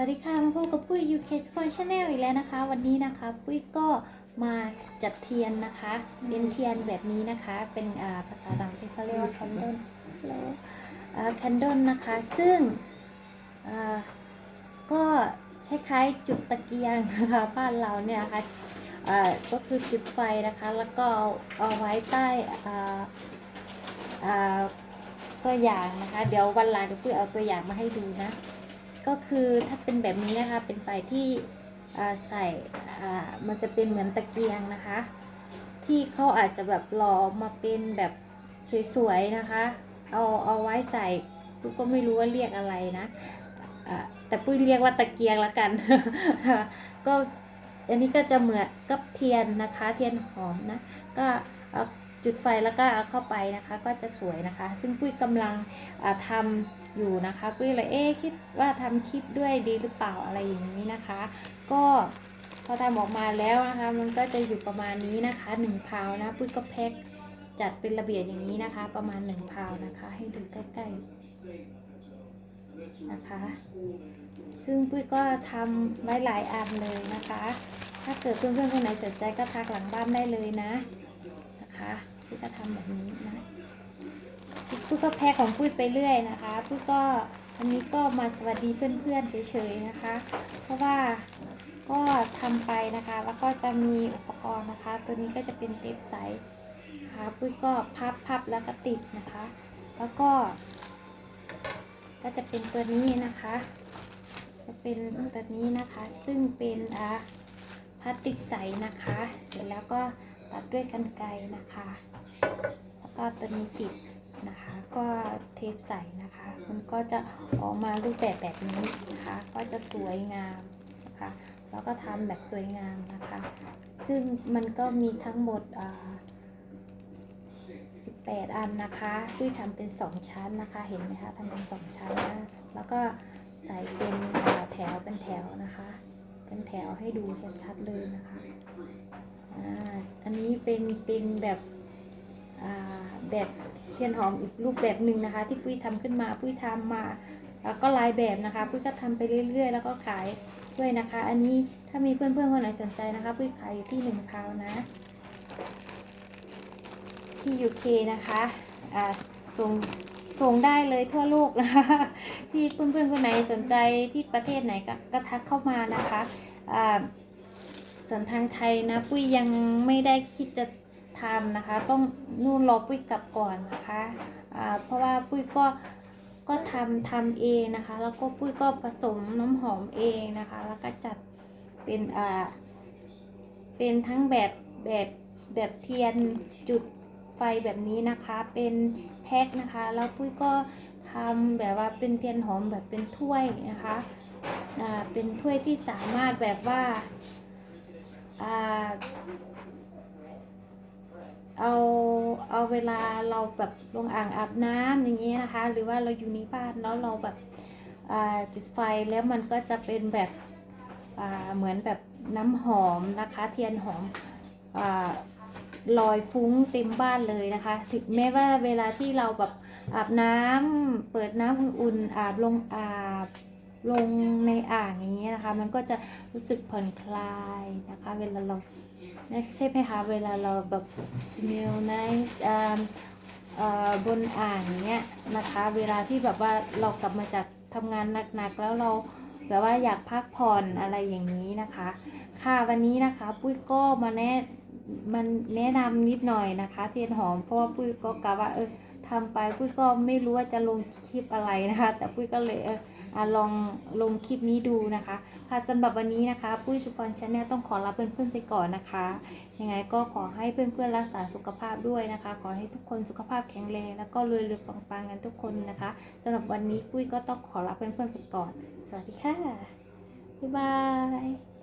วัสดีค่ะมาพบกับปุ้ย UK Sport Channel อีกแล้วนะคะ วันนี้นะคะปุ้ยก็มาจัดเทียนนะคะ เป็นเทียนแบบนี้นะคะ เป็นภาษาต่างประเทศเขาเรียกว่า candle แล้วอ่า candle นะคะ ซึ่งก็คล้ายๆจุดตะเกียงนะคะบ้านเราเนี่ยนะคะอ่าก็คือจุดไฟนะคะแล้วก็เอาไว้ใต้ตัวอย่างนะคะ เดี๋ยววันหลังเดี๋ยวปุ้ยเอาตัวอย่างมาให้ดูนะ ก็คือถ้าเป็นแบบนี้นะคะเป็นไฟที่ใส่มันจะเป็นเหมือนตะเกียงนะคะ ที่เขาอาจจะแบบหล่อมาเป็นแบบสวยๆนะคะ เอาเอาไว้ใส่ปุ้ยก็ไม่รู้ว่าเรียกอะไรนะแต่ปุ้ยเรียกว่าตะเกียงละกันก็อันนี้ก็จะเหมือนกับเทียนนะคะ เทียนหอมนะก็เอา จุดไฟแล้วก็เอาเข้าไปนะคะ ก็จะสวยนะคะ ซึ่งปุ้ยกำลังอ่าทำอยู่นะคะปุ้ยเลยเอ๊คิดว่าทำคลิปด้วยดีหรือเปล่าอะไรอย่างนี้นะคะ ก็พอทำออกมาแล้วนะคะ มันก็จะอยู่ประมาณนี้นะคะหนึ่งพาวนะปุ้ยก็แพ็คจัดเป็นระเบียบอย่างนี้นะคะ ประมาณหนึ่งพาวนะคะ ให้ดูใกล้ๆนะคะ ซึ่งปุ้ยก็ทำไว้หลายอันเลยนะคะ ถ้าเกิดเพื่อนๆคนไหนสนใจก็ทักหลังบ้านได้เลยนะ นะคะปุ้ยก็ทำแบบนี้นะปุ้ยก็แพ็คของปุ้ยไปเรื่อยนะคะปุ้ยก็อันนี้ก็มาสวัสดีเพื่อนๆเฉยๆนะคะ เพราะว่าก็ทำไปนะคะ แล้วก็จะมีอุปกรณ์นะคะ ตัวนี้ก็จะเป็นเทปใสนะคะปุ้ยก็พับพับแล้วก็ติดนะคะ แล้วก็ ก็จะเป็นตัวนี้นะคะ จะเป็นตัวนี้นะคะ ซึ่งเป็นอ่าพลาสติกใสนะคะ เสร็จแล้วก็ ตัดด้วยกันไกรนะคะ แล้วก็ตัวนี้ติดนะคะ ก็เทปใสนะคะ มันก็จะออกมารูปแบบแบบนี้นะคะ ก็จะสวยงามนะคะ แล้วก็ทำแบบสวยงามนะคะ ซึ่งมันก็มีทั้งหมดอ่า18 อันนะคะด้วยทำเป็น 2 ชั้นนะคะ เห็นไหมคะทำเป็น 2 ชั้นนะแล้วก็ใส่เป็นอ่าแถวเป็นแถวนะคะ เป็นแถวให้ดูชัดๆเลยนะคะ อันนี้เป็นเป็นแบบแบบเทียนหอมอีกรูปแบบหนึ่งนะคะ ที่ปุ้ยทำขึ้นมาปุ้ยทำมาแล้วก็ลายแบบนะคะ ปุ้ยก็ทำไปเรื่อย ๆ แล้วก็ขายด้วยนะคะ อันนี้ถ้ามีเพื่อนๆคนไหนสนใจนะคะ ปุ้ยขายอยู่ที่หนึ่งพาวนะ ที่ UK นะคะอ่าส่งส่งได้เลยทั่วโลกนะคะที่เพื่อนๆคนไหนสนใจที่ประเทศไหนก็ก็ทักเข้ามานะคะอ่า ส่วนทางไทยนะปุ้ยยังไม่ได้คิดจะทำนะคะ ต้องนู่นรอปุ้ยกลับก่อนนะคะอ่าเพราะว่าปุ้ยก็ก็ทำทำเองนะคะ แล้วก็ปุ้ยก็ผสมน้ำหอมเองนะคะ แล้วก็จัดเป็นอ่าเป็นทั้งแบบแบบแบบเทียนจุดไฟแบบนี้นะคะ เป็นแพ็คนะคะ แล้วปุ้ยก็ทำแบบว่าเป็นเทียนหอมแบบเป็นถ้วยนะคะ อ่า เป็นถ้วยที่สามารถแบบว่า เอาเอาเวลาเราแบบลงอ่างอาบน้ำอย่างนี้ยนะคะ หรือว่าเราอยู่ในบ้านแล้วเราแบบจุดไฟแล้วมันก็จะเป็นแบบเหมือนแบบน้ำหอมนะคะ เทียนหอมอลอยฟุ้งเต็มบ้านเลยนะคะ ถึงแม้ว่าเวลาที่เราแบบอาบน้ำเปิดน้ำอุ่นๆอาบลงอาบ ลงในอ่างอย่างเงี้ยนะคะ มันก็จะรู้สึกผ่อนคลายนะคะ เวลาเราใช่ไหมคะ เวลาเราแบบ smell nice อ่าบนอ่างอย่างเงี้ยนะคะ เวลาที่แบบว่าเรากลับมาจากทำงานหนักๆแล้วเราแบบว่าอยากพักผ่อนอะไรอย่างนี้นะคะ ค่ะวันนี้นะคะปุ้ยก็มาแนะมันแนะนำนิดหน่อยนะคะ เทียนหอมเพราะว่าปุ้ยก็กะว่าเออทำไปปุ้ยก็ไม่รู้ว่าจะลงคลิปอะไรนะคะ แต่ปุ้ยก็เลยเออ อะลองลงคลิปนี้ดูนะคะ ค่ะสำหรับวันนี้นะคะ ปุ้ยสุพรชาแนลต้องขอลาเพื่อนๆไปก่อนนะคะ ยังไงก็ขอให้เพื่อนๆรักษาสุขภาพด้วยนะคะ ขอให้ทุกคนสุขภาพแข็งแรงแล้วก็รวยๆปังๆกันทุกคนนะคะสำหรับวันนี้ปุ้ยก็ต้องขอลาเพื่อนๆไปก่อน สวัสดีค่ะบ๊ายบาย